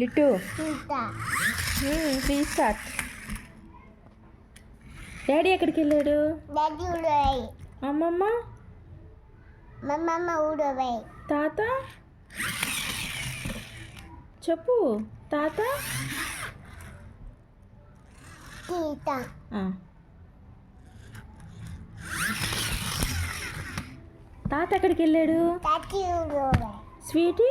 లిట్టు. Daddy ఎక్కడికి వెళ్ళాడు? అమ్మమ్మ? మమ్మమ్మ ఊడవై తాత? చెప్పు తాత? తాత ఎక్కడికి వెళ్ళాడు? స్వీటీ?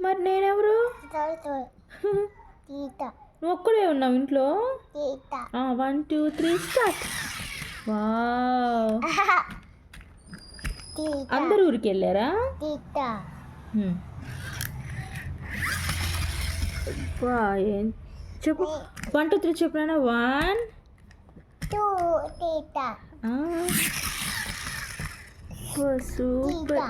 మరి నేనెవరు. నువ్వు ఒక్కడే ఉన్నావు ఇంట్లో. One two three start wow Tita. అందరు ఊరికి వెళ్ళారా. వా చెప్పు వన్ టూ త్రీ చెప్పినా వన్. సూపర్.